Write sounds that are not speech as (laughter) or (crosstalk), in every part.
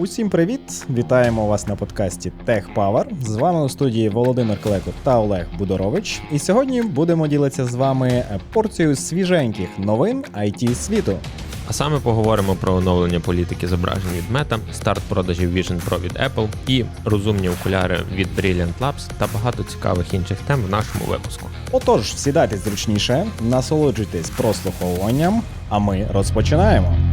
Усім привіт! Вітаємо вас на подкасті Tech Power. З вами у студії Володимир Клеко та Олег Будорович. І сьогодні будемо ділитися з вами порцією свіженьких новин IT світу. А саме поговоримо про оновлення політики зображень від Meta, старт продажів Vision Pro від Apple і розумні окуляри від Brilliant Labs та багато цікавих інших тем в нашому випуску. Отож, сідайте зручніше, насолоджуйтесь прослуховуванням, а ми розпочинаємо.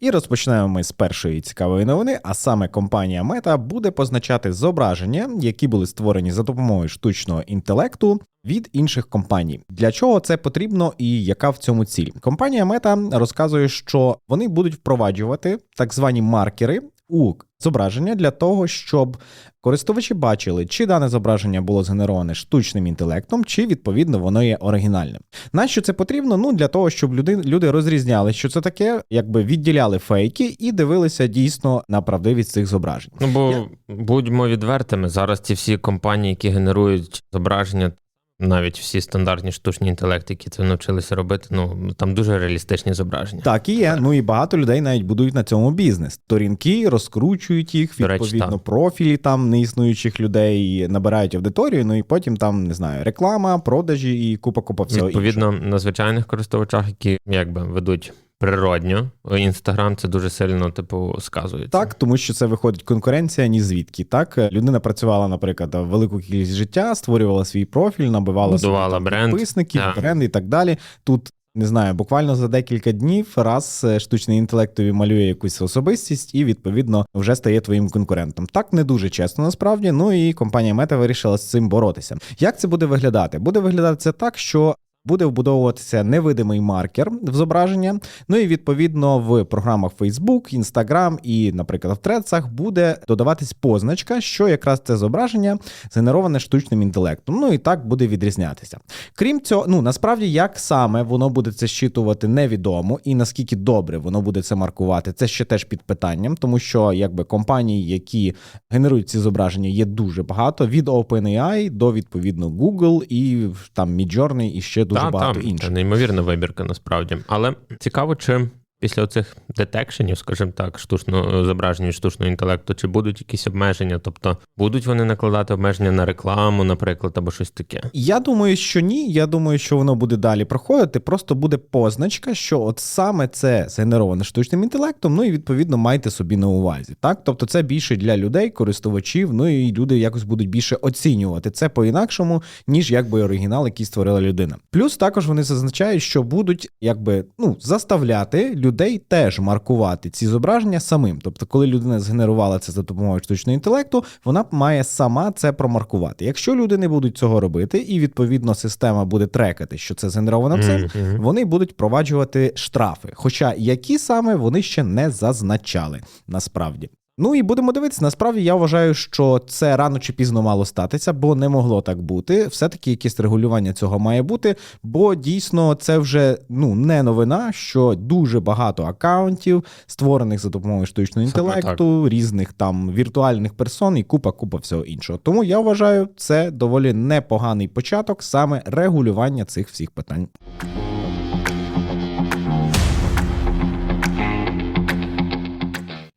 І розпочнемо ми з першої цікавої новини, а саме компанія Meta буде позначати зображення, які були створені за допомогою штучного інтелекту від інших компаній. Для чого це потрібно і яка в цьому ціль? Компанія Meta розказує, що вони будуть впроваджувати так звані маркери у зображення для того, щоб користувачі бачили, чи дане зображення було згенероване штучним інтелектом, чи відповідно воно є оригінальним. Нащо це потрібно? Ну для того, щоб люди, люди розрізняли, що це таке, якби відділяли фейки і дивилися дійсно на правдивість цих зображень. Ну бо Я- будьмо відвертими, зараз ці всі компанії, які генерують зображення, навіть всі стандартні штучні інтелекти, які це навчилися робити, ну там дуже реалістичні зображення. Так і є. Ну і багато людей навіть будують на цьому бізнес. Сторінки розкручують їх, відповідно, так. профілі там неіснуючих людей набирають аудиторію. Ну і потім там не знаю, реклама, продажі і купа купа всього. Відповідно, на звичайних користувачах, які якби ведуть природньо, інстаграм це дуже сильно типу сказується. Так, тому що це виходить конкуренція ні звідки. Так, людина працювала, наприклад, велику кількість життя, створювала свій профіль, набивала Будувала собі бренд. підписників, Так. бренд і так далі. Тут. Не знаю, буквально за декілька днів раз е, штучний інтелект тобі малює якусь особистість і відповідно вже стає твоїм конкурентом. Так не дуже чесно насправді. Ну і компанія Meta вирішила з цим боротися. Як це буде виглядати? Буде виглядати це так, що буде вбудовуватися невидимий маркер в зображення. Ну і відповідно в програмах Facebook, Instagram і, наприклад, в трецах буде додаватись позначка, що якраз це зображення згенероване штучним інтелектом. Ну і так буде відрізнятися. Крім цього, ну насправді як саме воно буде це щитувати, невідомо, і наскільки добре воно буде це маркувати, це ще теж під питанням, тому що якби компаній, які генерують ці зображення, є дуже багато від OpenAI до відповідно Google і там Midjourney і ще дуже Та, багато та, інших. Це неймовірна вибірка насправді. Але цікаво, чи після оцих детекшенів, скажімо так, штучного зображення штучного інтелекту, чи будуть якісь обмеження? Тобто будуть вони накладати обмеження на рекламу, наприклад, або щось таке. Я думаю, що ні. Я думаю, що воно буде далі проходити. Просто буде позначка, що от саме це згенероване штучним інтелектом. Ну і відповідно майте собі на увазі. Так, тобто це більше для людей, користувачів. Ну і люди якось будуть більше оцінювати це по-інакшому, ніж якби оригінал, який створила людина. Плюс також вони зазначають, що будуть якби ну заставляти людей теж маркувати ці зображення самим. Тобто, коли людина згенерувала це за допомогою штучного інтелекту, вона має сама це промаркувати. Якщо люди не будуть цього робити, і відповідно система буде трекати, що це згенеровано цим, Мгм. вони будуть проваджувати штрафи. Хоча які саме вони ще не зазначали насправді. Ну і будемо дивитися. Насправді я вважаю, що це рано чи пізно мало статися, бо не могло так бути. Все-таки якесь регулювання цього має бути, бо дійсно це вже ну не новина, що дуже багато акаунтів, створених за допомогою штучного інтелекту, різних там віртуальних персон і купа купа всього іншого. Тому я вважаю, це доволі непоганий початок саме регулювання цих всіх питань.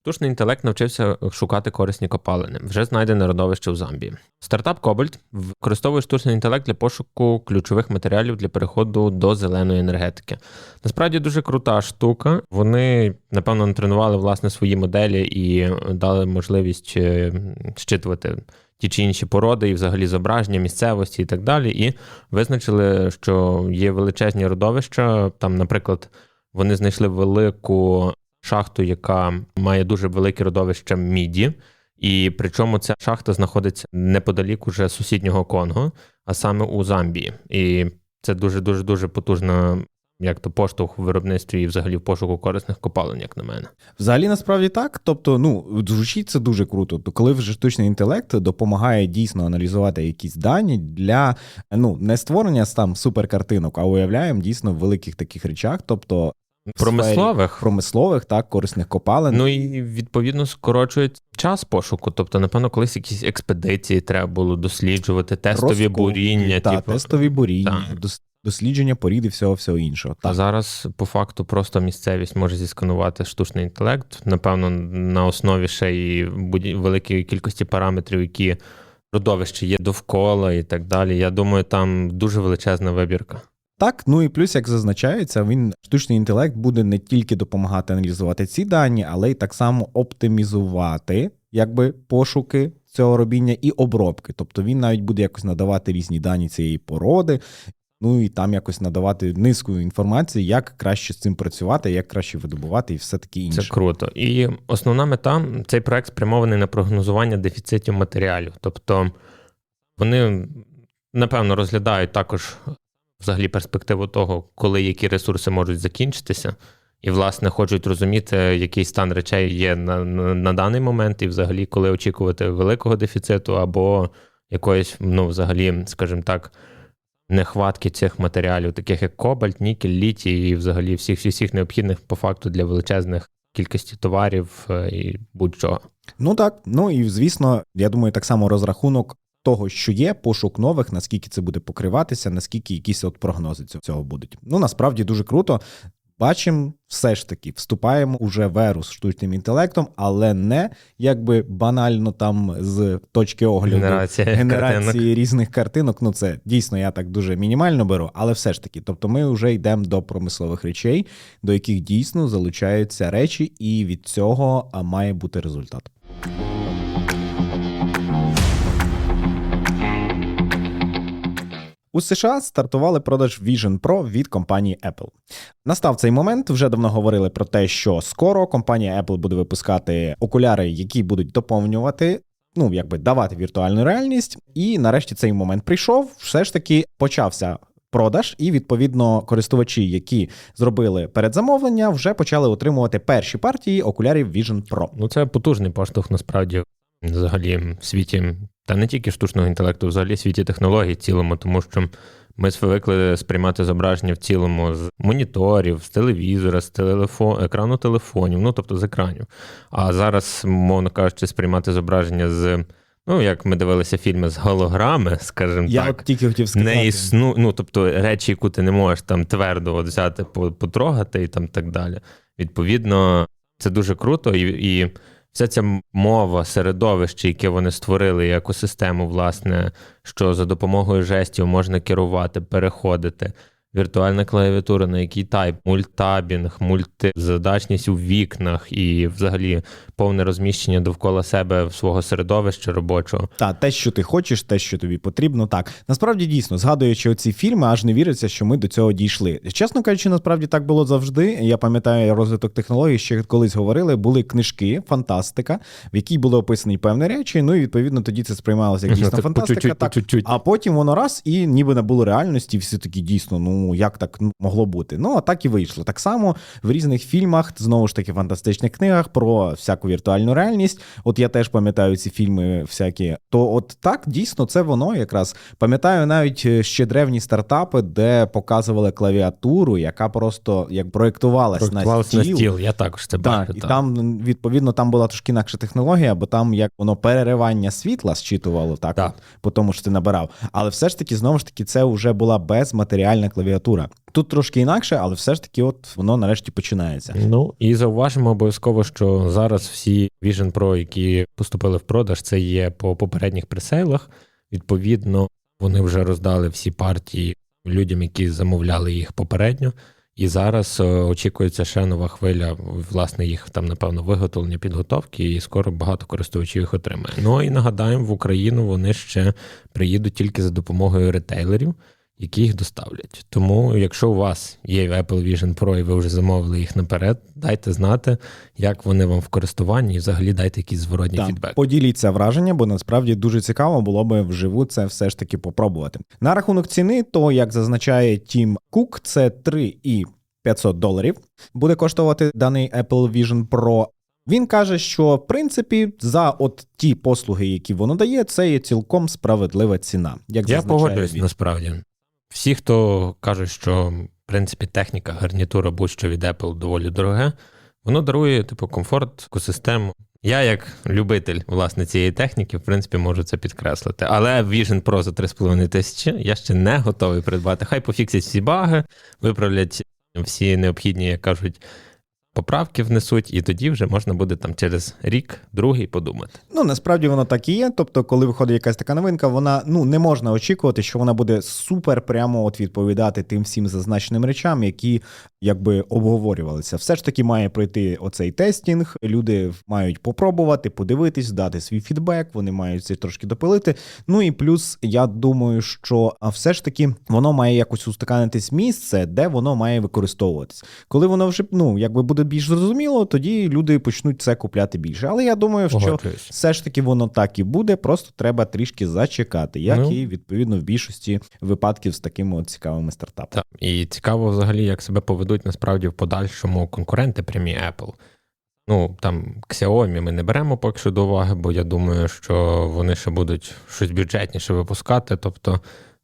Штучний інтелект навчився шукати корисні копалини. Вже знайдене родовище у Замбії. Стартап Cobalt використовує штучний інтелект для пошуку ключових матеріалів для переходу до зеленої енергетики. Насправді дуже крута штука. Вони напевно натренували власне свої моделі і дали можливість е, щитувати ті чи інші породи, і взагалі зображення місцевості і так далі. І визначили, що є величезні родовища. Там, наприклад, вони знайшли велику шахту, яка має дуже велике родовище міді. І причому ця шахта знаходиться неподалік уже сусіднього Конго, а саме у Замбії. І це дуже дуже дуже потужна, як то поштовх у виробництві і взагалі в пошуку корисних копалин, як на мене. Взагалі, насправді так. Тобто, ну звучить це дуже круто. То коли вже штучний інтелект допомагає дійсно аналізувати якісь дані для ну не створення там суперкартинок, а уявляємо дійсно в великих таких речах, тобто Промислових. промислових, так, корисних копалин. Ну і відповідно скорочують час пошуку. Тобто, напевно, колись якісь експедиції треба було досліджувати, тестові розкопки, буріння, та, типу. тестові буріння, Так. дос- дослідження порід і всього всього іншого. А зараз по факту просто місцевість може зісканувати штучний інтелект, напевно, на основі ще і великої кількості параметрів, які родовище є довкола і так далі. Я думаю, там дуже величезна вибірка. Так, ну і плюс, як зазначається, він штучний інтелект буде не тільки допомагати аналізувати ці дані, але й так само оптимізувати якби пошуки цього робіння і обробки. Тобто він навіть буде якось надавати різні дані цієї породи. Ну і там якось надавати низку інформації, як краще з цим працювати, як краще видобувати і все таке інше. Це круто. І основна мета цей проект спрямований на прогнозування дефіцитів матеріалів. Тобто вони, напевно, розглядають також взагалі перспективу того, коли які ресурси можуть закінчитися, і, власне, хочуть розуміти, який стан речей є на, на, на даний момент, і взагалі, коли очікувати великого дефіциту або якоїсь, ну, взагалі, скажімо так. Нехватки цих матеріалів, таких як кобальт, нікель, літій і взагалі всіх всіх, необхідних по факту для величезних кількості товарів е, і будь-чого. Ну так, ну і звісно, я думаю, так само розрахунок того, що є, пошук нових, наскільки це буде покриватися, наскільки якісь от прогнози цього- будуть. Ну насправді дуже круто. Бачимо, все ж таки, вступаємо уже в еру з штучним інтелектом, але не якби банально там з точки огляду Генерація генерації картинок. різних картинок. Ну це дійсно я так дуже мінімально беру, але все ж таки, тобто ми вже йдемо до промислових речей, до яких дійсно залучаються речі, і від цього має бути результат. У США стартували продаж Vision Pro від компанії Apple. Настав цей момент. Вже давно говорили про те, що скоро компанія Apple буде випускати окуляри, які будуть доповнювати. Ну, якби давати віртуальну реальність, і нарешті цей момент прийшов. Все ж таки почався продаж, і відповідно користувачі, які зробили передзамовлення, вже почали отримувати перші партії окулярів Vision Pro. Ну, це потужний поштовх насправді взагалі в світі, та не тільки штучного інтелекту, взагалі світі технологій в цілому, тому що ми звикли сприймати зображення в цілому з моніторів, з телевізора, з телефон, екрану телефонів, ну тобто з екранів. А зараз, мовно кажучи, сприймати зображення з. Ну, як ми дивилися фільми з голограми, (laughs) скажімо Я так. от тільки хотів сказати. не існу, ну, тобто речі, яку ти не можеш там твердо от взяти, потрогати і там так далі. Відповідно, це дуже круто, і, і вся ця мова, середовище, яке вони створили, і екосистему, власне, що за допомогою жестів можна керувати, переходити. Віртуальна клавіатура, на який тайп, мультабінг, мультизадачність у вікнах і взагалі повне розміщення довкола себе свого середовища робочого. Та те, що ти хочеш, те, що тобі потрібно, так насправді дійсно, згадуючи оці фільми, аж не віриться, що ми до цього дійшли. Чесно кажучи, насправді так було завжди. Я пам'ятаю розвиток технологій, ще колись говорили, були книжки, фантастика, в якій були описані певні речі. Ну і відповідно тоді це сприймалося як дійсно Так, фантастика. Так а потім воно раз і ніби не було реальності, всі такі дійсно, ну як так ну, могло бути. Ну а так і вийшло. Так само в різних фільмах, знову ж таки, фантастичних книгах про всяку віртуальну реальність. От я теж пам'ятаю ці фільми всякі. То от так дійсно це воно якраз. Пам'ятаю навіть е, ще древні стартапи, де показували клавіатуру, яка просто як проєктувалась на стіл. на стіл, я також це Так, бачу. і так. там відповідно там була трошки інакша технологія, бо там як воно переривання світла зчитувало так, Так. от, по тому що ти набирав. Але все ж таки, знову ж таки, це вже була безматеріальна клавіатура. Тут трошки інакше, але все ж таки, от воно нарешті починається. Ну і зауважимо обов'язково, що зараз всі Vision Pro, які поступили в продаж, це є по попередніх пресейлах. Відповідно, вони вже роздали всі партії людям, які замовляли їх попередньо. І зараз е, очікується ще нова хвиля, власне, їх там, напевно, виготовлення, підготовки, і скоро багато користувачів їх отримає. Ну і нагадаємо, в Україну вони ще приїдуть тільки за допомогою ретейлерів, які їх доставлять. Тому, якщо у вас є Apple Vision Pro і ви вже замовили їх наперед, дайте знати, як вони вам в користуванні, і взагалі дайте якийсь зворотній Так, фідбек. поділіться враження, бо насправді дуже цікаво було би вживу це все ж таки попробувати. На рахунок ціни, то як зазначає Тім Кук, це 3 і 500 доларів. Буде коштувати даний Apple Vision Pro. Він каже, що в принципі за от ті послуги, які воно дає, це є цілком справедлива ціна. Як Я погоджуюсь насправді. Всі, хто кажуть, що в принципі техніка, гарнітура будь-що від Apple доволі дороге, воно дарує типу комфорт, екосистему Я, як любитель власне цієї техніки, в принципі, можу це підкреслити. Але Vision Pro за 3,5 тисячі я ще не готовий придбати. Хай пофіксять всі баги, виправлять всі необхідні, як кажуть, поправки внесуть, і тоді вже можна буде там через рік, другий подумати. Ну, насправді воно так і є. Тобто, коли виходить якась така новинка, вона ну не можна очікувати, що вона буде супер прямо от відповідати тим всім зазначеним речам, які якби обговорювалися. Все ж таки має пройти оцей тестінг. Люди мають попробувати, подивитись, дати свій фідбек. Вони мають це трошки допилити. Ну і плюс, я думаю, що все ж таки воно має якось устаканитись місце, де воно має використовуватись. Коли воно вже ну якби буде більш зрозуміло, тоді люди почнуть це купляти більше. Але я думаю, що Погоджуюсь. все ж таки воно так і буде, просто треба трішки зачекати, як Ну. і відповідно в більшості випадків з такими от цікавими стартапами. Так. І цікаво взагалі, як себе поведуть насправді в подальшому конкуренти прямі Apple. Ну, там Xiaomi ми не беремо поки що до уваги, бо я думаю, що вони ще будуть щось бюджетніше випускати. Тобто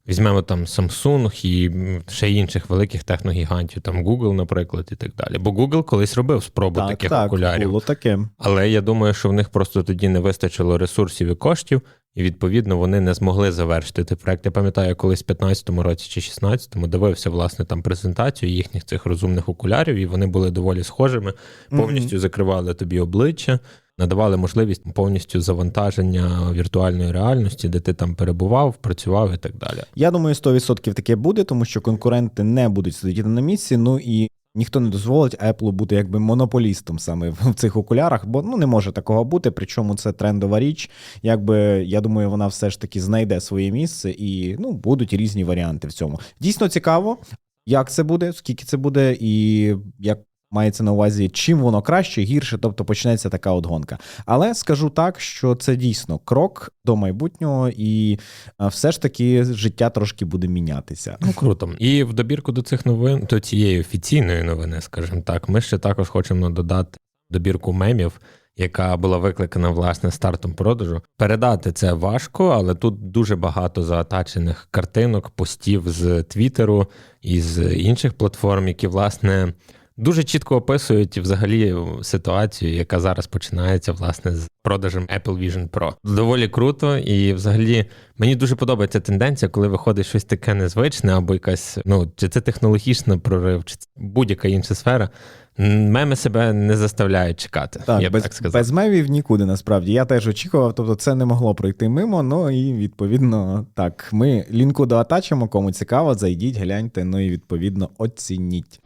візьмемо там Samsung і ще інших великих техногігантів, там Google, наприклад, і так далі. Бо Google колись робив спробу таких окулярів. було таке. Але я думаю, що в них просто тоді не вистачило ресурсів і коштів, і відповідно вони не змогли завершити цей проект. Я пам'ятаю, я колись в 15-му році чи 16-му дивився власне там презентацію їхніх цих розумних окулярів, і вони були доволі схожими, повністю закривали тобі обличчя. Надавали можливість повністю завантаження віртуальної реальності, де ти там перебував, працював і так далі. Я думаю, 100% таке буде, тому що конкуренти не будуть сидіти на місці. Ну і ніхто не дозволить Apple бути якби монополістом саме в цих окулярах, бо ну не може такого бути. Причому це трендова річ. Якби я думаю, вона все ж таки знайде своє місце, і ну будуть різні варіанти в цьому. Дійсно цікаво, як це буде, скільки це буде, і як. Мається на увазі, чим воно краще, гірше, тобто почнеться така от гонка. Але скажу так, що це дійсно крок до майбутнього, і все ж таки життя трошки буде мінятися. Ну круто. І в добірку до цих новин, до цієї офіційної новини, скажімо так, ми ще також хочемо додати добірку мемів, яка була викликана власне стартом продажу. Передати це важко, але тут дуже багато заатачених картинок, постів з Твіттеру і з інших платформ, які власне. Дуже чітко описують взагалі ситуацію, яка зараз починається власне з продажем Apple Vision Pro. Доволі круто, і взагалі мені дуже подобається тенденція, коли виходить щось таке незвичне, або якась, ну чи це технологічний прорив, чи це будь-яка інша сфера. Меми себе не заставляють чекати. Так, я б без, так сказав. без мевів нікуди насправді. Я теж очікував, тобто це не могло пройти мимо. Ну і відповідно так. Ми лінку доатачимо, кому цікаво, зайдіть, гляньте, ну і відповідно оцініть.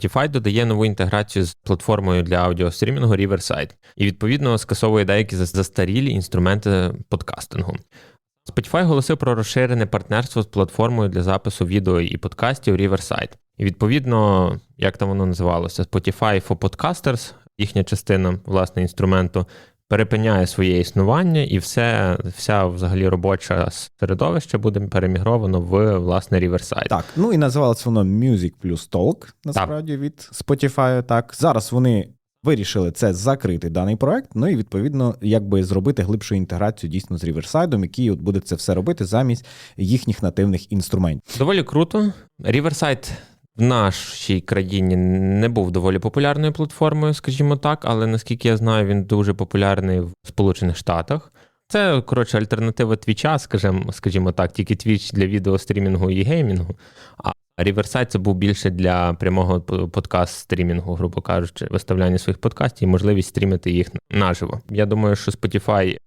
Spotify додає нову інтеграцію з платформою для аудіострімінгу Riverside і відповідно скасовує деякі застарілі інструменти подкастингу. Spotify оголосив про розширене партнерство з платформою для запису відео і подкастів Riverside. І відповідно, як там воно називалося, Spotify for Podcasters, їхня частина власне інструменту, перепиняє своє існування, і все, вся взагалі робоча середовище буде перемігровано в власне Riverside. Так, ну і називалось воно Music plus Talk, насправді від Spotify. Так, зараз вони. Вирішили це закрити даний проект, ну і відповідно, якби зробити глибшу інтеграцію дійсно з Riverside, який от буде це все робити замість їхніх нативних інструментів. Доволі круто. Riverside в нашій країні не був доволі популярною платформою, скажімо так, але наскільки я знаю, він дуже популярний в Сполучених Штатах. Це, коротше, альтернатива твіча, скажімо, скажімо так, тільки твіч для відеострімінгу і геймінгу. А Riverside це був більше для прямого подкаст-стрімінгу, грубо кажучи, виставляння своїх подкастів і можливість стрімити їх наживо. Я думаю, що Spotify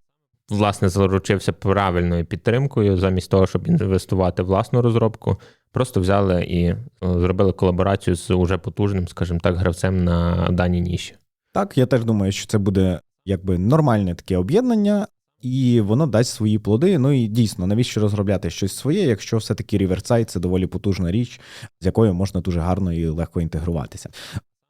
власне заручився правильною підтримкою, замість того, щоб інвестувати в власну розробку, просто взяли і е, зробили колаборацію з уже потужним, скажімо так, гравцем на даній ніші. Так, я теж думаю, що це буде якби нормальне таке об'єднання, і воно дасть свої плоди. Ну і дійсно, навіщо розробляти щось своє, якщо все-таки Riverside – це доволі потужна річ, з якою можна дуже гарно і легко інтегруватися.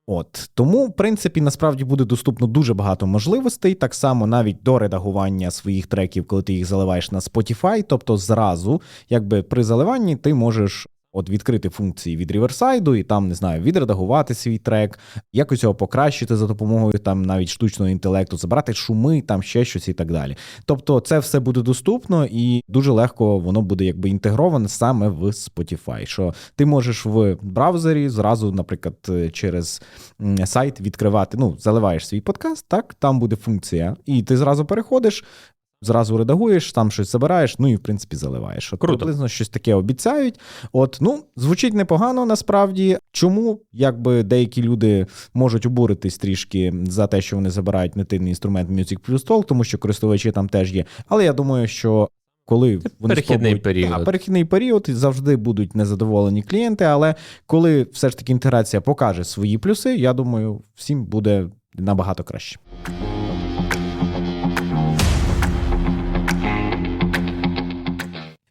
От тому, в принципі, насправді буде доступно дуже багато можливостей, так само навіть до редагування своїх треків, коли ти їх заливаєш на Spotify, тобто зразу, якби при заливанні ти можеш от відкрити функції від Riverside і там не знаю, відредагувати свій трек, якось його покращити за допомогою там навіть штучного інтелекту, забрати шуми, там ще щось і так далі. Тобто, це все буде доступно і дуже легко воно буде якби інтегроване саме в Spotify. Що ти можеш в браузері зразу, наприклад, через сайт відкривати, ну, заливаєш свій подкаст, так, там буде функція, і ти зразу переходиш. Зразу редагуєш, там щось забираєш, ну і в принципі заливаєш. От Круто. приблизно щось таке обіцяють. От ну звучить непогано насправді. Чому якби деякі люди можуть обуритись трішки за те, що вони забирають нативний інструмент Music Plus Talk, тому що користувачі там теж є. Але я думаю, що коли вони перехідний спробують- період. Та, перехідний період і завжди будуть незадоволені клієнти. Але коли все ж таки інтеграція покаже свої плюси, я думаю, всім буде набагато краще.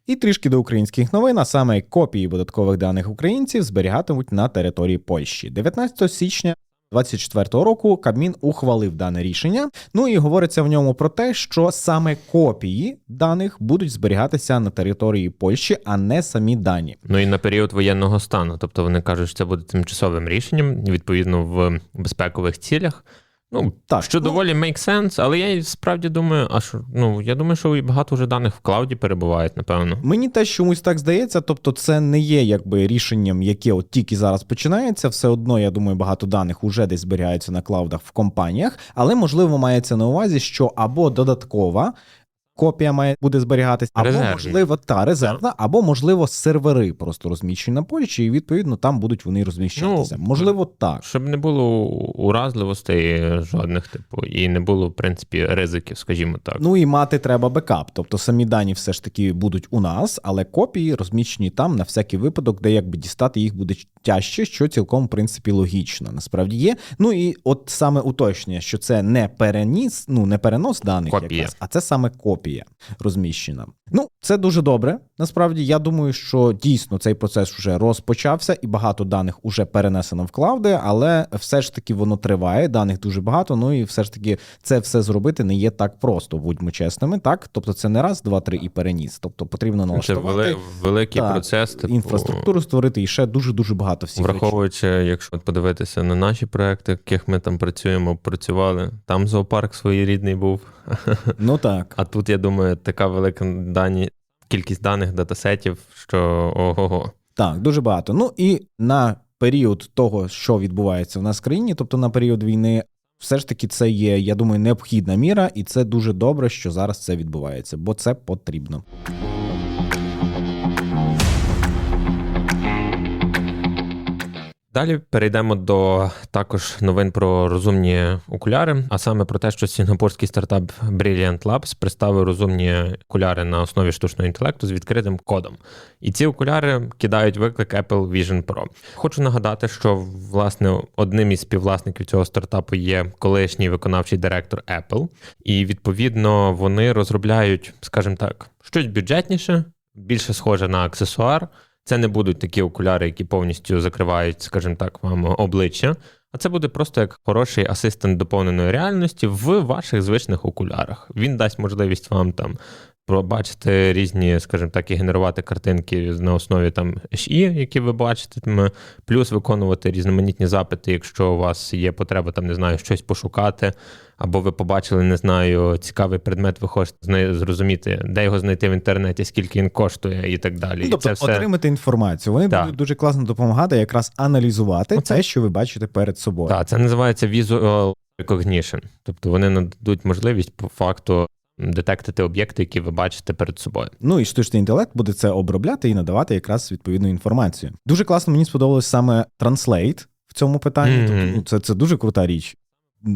І трішки до українських новин, а саме копії податкових даних українців зберігатимуть на території Польщі. 19 січня 2024 року Кабмін ухвалив дане рішення. Ну і говориться в ньому про те, що саме копії даних будуть зберігатися на території Польщі, а не самі дані. Ну і на період воєнного стану. Тобто вони кажуть, що це буде тимчасовим рішенням, відповідно, в безпекових цілях. Ну, Так, що ну- доволі make sense, але я справді думаю, а що ну я думаю, що багато вже даних в клауді перебувають, напевно. Мені теж чомусь так здається, тобто це не є якби рішенням, яке от тільки зараз починається. Все одно, я думаю, багато даних уже десь зберігаються на клаудах в компаніях, але можливо мається на увазі, що або додаткова. Копія має буде зберігатися, або Резервна. можливо та резервна, або можливо сервери просто розміщені на Польщі, і відповідно там будуть вони розміщатися. Ну, можливо, так. Щоб не було уразливостей жодних, типу, і не було, в принципі, ризиків, скажімо так. Ну і мати треба бекап. Тобто самі дані все ж таки будуть у нас, але копії розміщені там на всякий випадок, де якби дістати їх буде тяжче, що цілком в принципі логічно. Насправді є. Ну і от саме уточнення, що це не переніс, ну не перенос даних, Копія. якраз, а це саме копія розміщена. Ну це дуже добре. Насправді я думаю, що дійсно цей процес вже розпочався, і багато даних уже перенесено в клауди, але все ж таки воно триває. Даних дуже багато. Ну і все ж таки це все зробити не є так просто, будьмо чесними. Так, тобто це не раз, два, три і переніс. Тобто потрібно це налаштувати вели, великий Так, процес. Типу, інфраструктуру створити і ще дуже дуже багато всіх. Враховуючи, якщо подивитися на наші проекти, яких ми там працюємо, працювали, там зоопарк своєрідний був. Ну так. А тут, я думаю, така велика дані, кількість даних датасетів, що ого-го. Так, дуже багато. Ну і на період того, що відбувається в нас в країні, тобто на період війни, все ж таки це є, я думаю, необхідна міра, і це дуже добре, що зараз це відбувається, бо це потрібно. Далі перейдемо до також новин про розумні окуляри, а саме про те, що сінгапурський стартап Brilliant Labs представив розумні окуляри на основі штучного інтелекту з відкритим кодом. І ці окуляри кидають виклик Apple Vision Pro. Хочу нагадати, що власне одним із співвласників цього стартапу є колишній виконавчий директор Apple, і відповідно вони розробляють, скажімо так, щось бюджетніше, більше схоже на аксесуар. Це не будуть такі окуляри, які повністю закривають, скажімо так, вам обличчя. А це буде просто як хороший асистент доповненої реальності в ваших звичних окулярах. Він дасть можливість вам там побачити різні, скажімо так, і генерувати картинки на основі там HE, які ви бачите, плюс виконувати різноманітні запити, якщо у вас є потреба, там не знаю, щось пошукати, або ви побачили, не знаю, цікавий предмет, ви хочете зрозуміти, де його знайти в інтернеті, скільки він коштує, і так далі. Ну, І тобто це все... отримати інформацію. Вони Так. будуть дуже класно допомагати якраз аналізувати Оце- те, що ви бачите перед собою. Так, це називається visual recognition. Тобто вони нададуть можливість по факту детектити об'єкти, які ви бачите перед собою. Ну і штучний інтелект буде це обробляти і надавати якраз відповідну інформацію. Дуже класно мені сподобалось саме Translate в цьому питанні. Мгм. Тобто, ну, це, це дуже крута річ.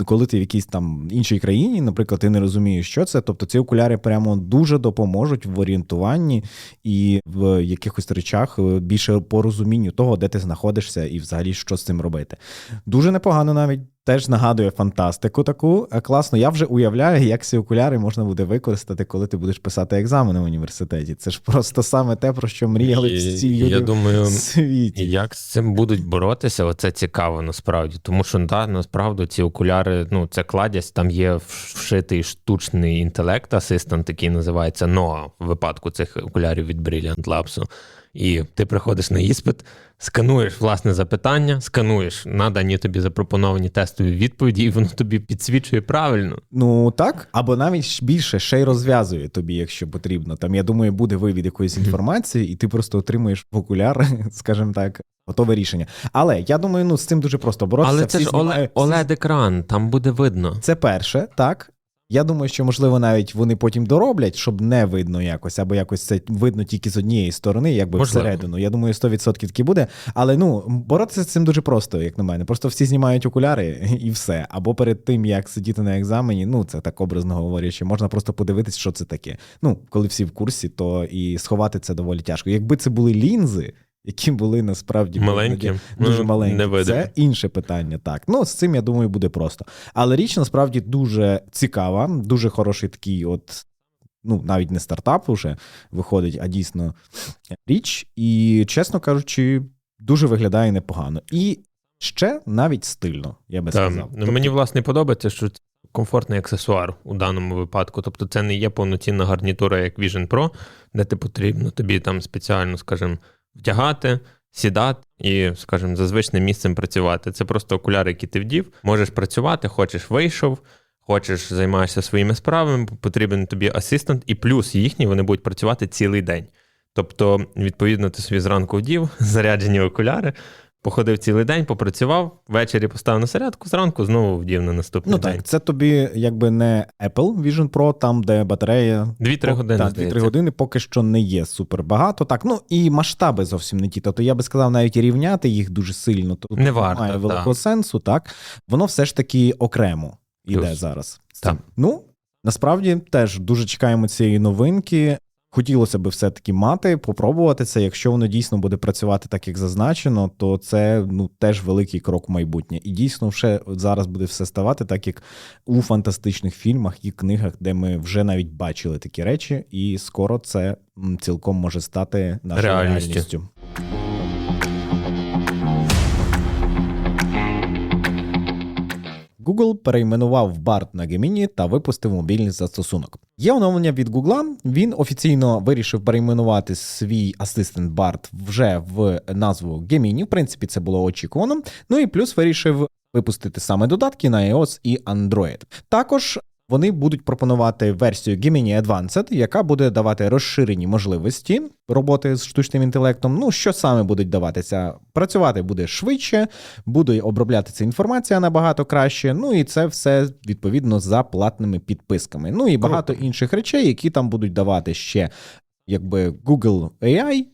Коли ти в якійсь там іншій країні, наприклад, ти не розумієш, що це. Тобто ці окуляри прямо дуже допоможуть в орієнтуванні і в якихось речах е, більше по розумінню того, де ти знаходишся, і взагалі що з цим робити. Дуже непогано навіть. Теж нагадує фантастику таку. Е, Класно, я вже уявляю, як ці окуляри можна буде використати, коли ти будеш писати екзамени в університеті. Це ж просто саме те, про що мріяли всі люди я думаю, в світі. Як з цим будуть боротися, оце цікаво насправді. Тому що да, насправді ці окуляри, ну це кладязь, там є вшитий штучний інтелект, асистент, який називається NOA в випадку цих окулярів від Brilliant Labs. І ти приходиш на іспит, скануєш власне запитання, скануєш надані тобі запропоновані тестові відповіді, і воно тобі підсвічує правильно. Ну так, або навіть більше ще й розв'язує тобі, якщо потрібно. Там я думаю, буде вивід якоїсь інформації, і ти просто отримуєш в окуляр, (laughs) скажімо так, готове рішення. Але я думаю, ну з цим дуже просто боротися. Але це Всі ж всі oled екран там буде видно. Це перше, так. Я думаю, що можливо навіть вони потім дороблять, щоб не видно якось, або якось це видно тільки з однієї сторони, якби Можливо. всередину. Я думаю, 100% таки буде. Але ну боротися з цим дуже просто, як на мене. Просто всі знімають окуляри (laughs) і все. Або перед тим як сидіти на екзамені, ну це так образно говорячи, можна просто подивитись, що це таке. Ну, коли всі в курсі, то і сховати це доволі тяжко. Якби це були лінзи. Які були насправді Маленькі, дуже ну, маленькі. не. Це інше питання. Так, ну з цим я думаю, буде просто. Але річ насправді дуже цікава, дуже хороший такий, от ну навіть не стартап уже виходить, а дійсно річ. І, чесно кажучи, дуже виглядає непогано. І ще навіть стильно, я би Та, сказав. ну, мені власне подобається, що це комфортний аксесуар у даному випадку. Тобто це не є повноцінна гарнітура, як Vision Pro, де ти потрібно тобі там спеціально, скажімо, вдягати, сідати і, скажімо, за звичним місцем працювати. Це просто окуляри, які ти вдів. Можеш працювати, хочеш вийшов. Хочеш, займаєшся своїми справами, потрібен тобі асистент, і плюс їхні вони будуть працювати цілий день. Тобто, відповідно, ти собі зранку вдів, (laughs) заряджені окуляри, походив цілий день, попрацював, ввечері поставив на зарядку, зранку знову вдів на наступний Ну день. так, це тобі якби не Apple Vision Pro, там, де батарея. Дві-три Пок- години, Так, здається. 2-3 години поки що не є супер багато. Так, ну і масштаби зовсім не ті. Тобто я би сказав, навіть рівняти їх дуже сильно. Тут Не варто, так. великого сенсу, так. Воно все ж таки окремо іде Плюс. зараз. Так. Ну, насправді теж дуже чекаємо цієї новинки. Хотілося б все-таки мати, попробувати це. Якщо воно дійсно буде працювати так, як зазначено, то це ну теж великий крок в майбутнє. І дійсно, вже зараз буде все ставати, так як у фантастичних фільмах і книгах, де ми вже навіть бачили такі речі, і скоро це цілком може стати нашою Реальністю. реальністю. Google перейменував BART на Gemini та випустив мобільний застосунок. Є оновлення від Google. Він офіційно вирішив перейменувати свій асистент BART вже в назву Gemini. В принципі, це було очікувано. Ну і плюс вирішив випустити саме додатки на iOS і Android. Також вони будуть пропонувати версію Gemini Advanced, яка буде давати розширені можливості роботи з штучним інтелектом. Ну, що саме будуть даватися? Працювати буде швидше, буде обробляти ця інформація набагато краще. Ну і це все відповідно за платними підписками. Ну і багато інших речей, які там будуть давати ще якби Google AI,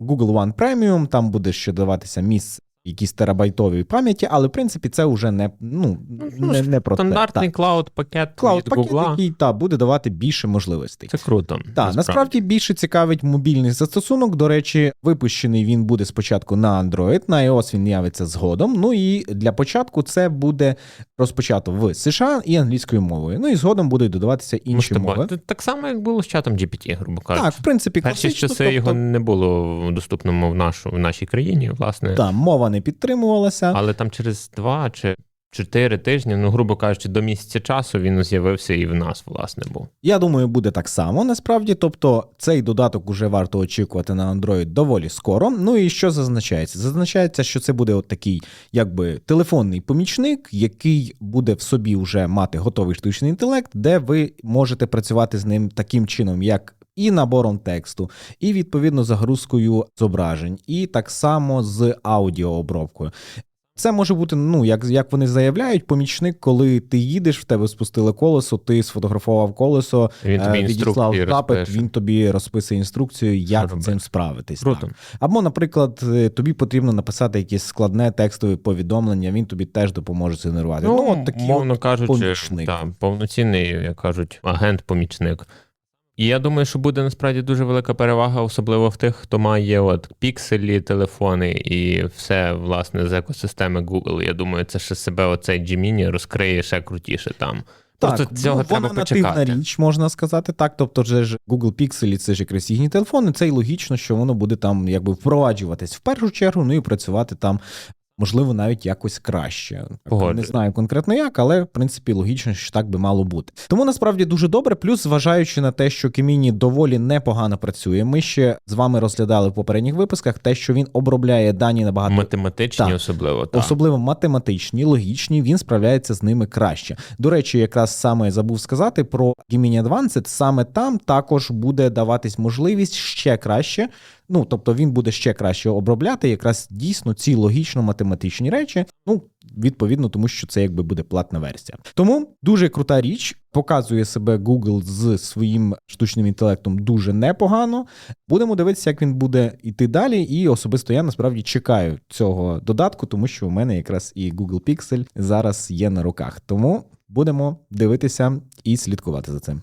Google One Premium, там буде ще даватися місце. Якісь терабайтові пам'яті, але в принципі це вже не, ну, Ну, не, не про те. Стандартний клауд-пакет Клауд пакет, Google. який та, буде давати більше можливостей. Це круто. Так, насправді більше цікавить мобільний застосунок. До речі, випущений він буде спочатку на Android, на iOS він з'явиться згодом. Ну і для початку це буде розпочато в США і англійською мовою. Ну і згодом будуть додаватися інші Можете мови. Так само, як було з чатом GPT, грубо кажучи. Так, в принципі, Перші часи тобто, його не було доступному в, нашу, в нашій країні, власне. та, мова не підтримувалася. Але там через два чи чотири тижні, ну, грубо кажучи, до місяця часу він з'явився і в нас, власне, був. Я думаю, буде так само насправді. Тобто цей додаток уже варто очікувати на Android доволі скоро. Ну і що зазначається? Зазначається, що це буде от такий, якби телефонний помічник, який буде в собі вже мати готовий штучний інтелект, де ви можете працювати з ним таким чином, як. І набором тексту, і відповідно загрузкою зображень, і так само з аудіообробкою. Це може бути, ну як, як вони заявляють, помічник, коли ти їдеш, в тебе спустили колесо, ти сфотографував колесо, Він тобі е, відіслав запит, розпише. він тобі розписує інструкцію, як з цим справитись. Круто. Так. Або, наприклад, е, тобі потрібно написати якесь складне текстове повідомлення, він тобі теж допоможе це генерувати. Ну, от такі мовно от кажучи, помічник. та, повноцінний, як кажуть, агент-помічник. І я думаю, що буде насправді дуже велика перевага, особливо в тих, хто має от пікселі, телефони і все, власне, з екосистеми Google. Я думаю, це ще себе оцей Gemini розкриє ще крутіше там. Просто цього ну, треба вона нативна річ, можна сказати так. Тобто, вже ж Google Pixel це ж якраз їхні телефони. Це й логічно, що воно буде там якби впроваджуватись в першу чергу, ну і працювати там можливо, навіть якось краще. Погоджуюсь. Не знаю конкретно як, але в принципі логічно, що так би мало бути. Тому насправді дуже добре. Плюс, зважаючи на те, що Кеміні доволі непогано працює. Ми ще з вами розглядали в попередніх випусках те, що він обробляє дані набагато Математичні Так. особливо. Так. Особливо математичні, логічні, він справляється з ними краще. До речі, якраз саме забув сказати про Gemini Advanced, саме там також буде даватись можливість ще краще. Ну, тобто він буде ще краще обробляти якраз дійсно ці логічно-математичні речі. Ну, відповідно, тому що це якби буде платна версія. Тому дуже крута річ. Показує себе Google з своїм штучним інтелектом дуже непогано. Будемо дивитися, як він буде йти далі. І особисто я насправді чекаю цього додатку, тому що у мене якраз і Google Pixel зараз є на руках. Тому будемо дивитися і слідкувати за цим.